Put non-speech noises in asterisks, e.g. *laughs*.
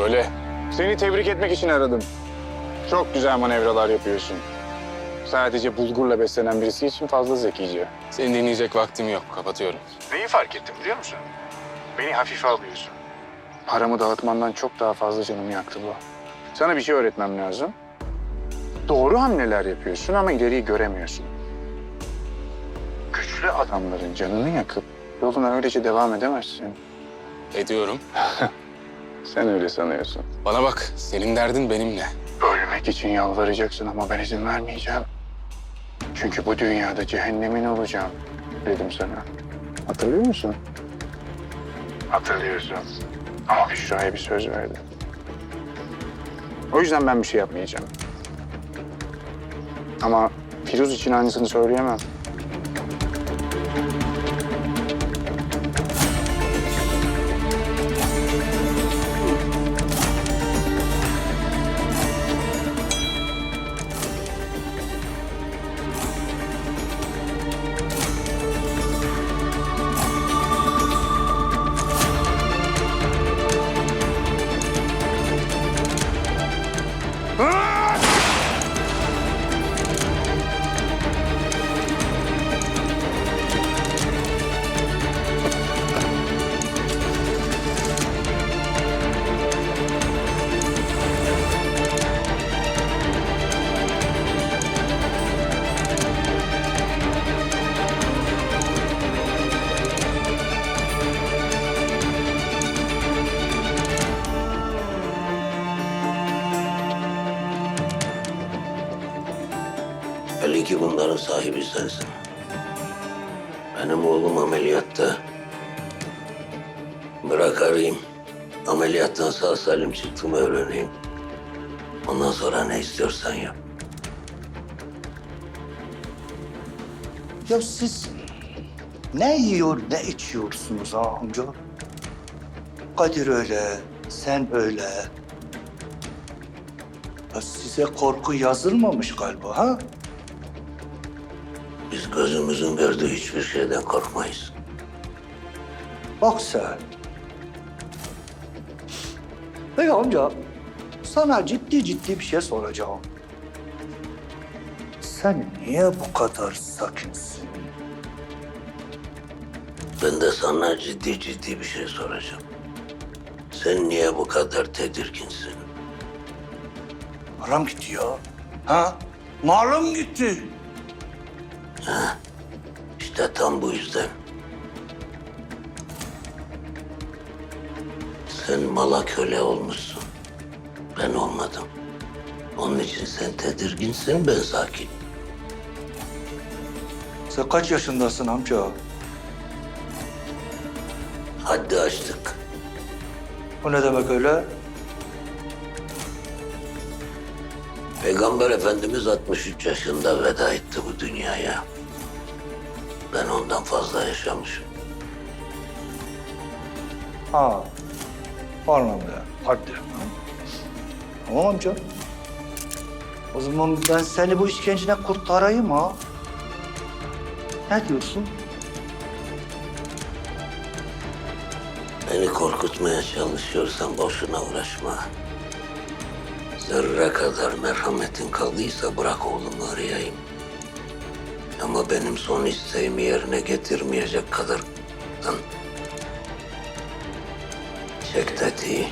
Söyle. Seni tebrik etmek için aradım. Çok güzel manevralar yapıyorsun. Sadece bulgurla beslenen birisi için fazla zekice. Seni dinleyecek vaktim yok. Kapatıyorum. Neyi fark ettim biliyor musun? Beni hafife alıyorsun. Paramı dağıtmandan çok daha fazla canımı yaktı bu. Sana bir şey öğretmem lazım. Doğru hamleler yapıyorsun ama ileriyi göremiyorsun. Güçlü adamların canını yakıp yoluna öylece devam edemezsin. Ediyorum. *laughs* Sen öyle sanıyorsun. Bana bak, senin derdin benimle. Ölmek için yalvaracaksın ama ben izin vermeyeceğim. Çünkü bu dünyada cehennemin olacağım dedim sana. Hatırlıyor musun? Hatırlıyorsun. Ama Büşra'ya bir söz verdim. O yüzden ben bir şey yapmayacağım. Ama Firuz için aynısını söyleyemem. Belli ki bunların sahibi sensin. Benim oğlum ameliyatta. Bırak arayayım. Ameliyattan sağ salim çıktığımı öğreneyim. Ondan sonra ne istiyorsan yap. Ya siz ne yiyor, ne içiyorsunuz ha amca? Kadir öyle, sen öyle. Ya size korku yazılmamış galiba ha? Biz gözümüzün gördüğü hiçbir şeyden korkmayız. Bak sen. Peki amca, sana ciddi ciddi bir şey soracağım. Sen niye bu kadar sakinsin? Ben de sana ciddi ciddi bir şey soracağım. Sen niye bu kadar tedirginsin? Param gitti ya. Ha? Malım gitti. İşte tam bu yüzden. Sen mala köle olmuşsun. Ben olmadım. Onun için sen tedirginsin, ben sakin. Sen kaç yaşındasın amca? Haddi açtık. O ne demek öyle? Peygamber Efendimiz 63 yaşında veda etti bu dünyaya. Ben ondan fazla yaşamışım. Ha. Mı ya? Hadi. Tamam amca. O zaman ben seni bu işkenceden kurtarayım ha. Ne diyorsun? Beni korkutmaya çalışıyorsan boşuna uğraşma. Zerre kadar merhametin kaldıysa bırak oğlumu arayayım. Ama benim son isteğimi yerine getirmeyecek kadar... Çek tetiği.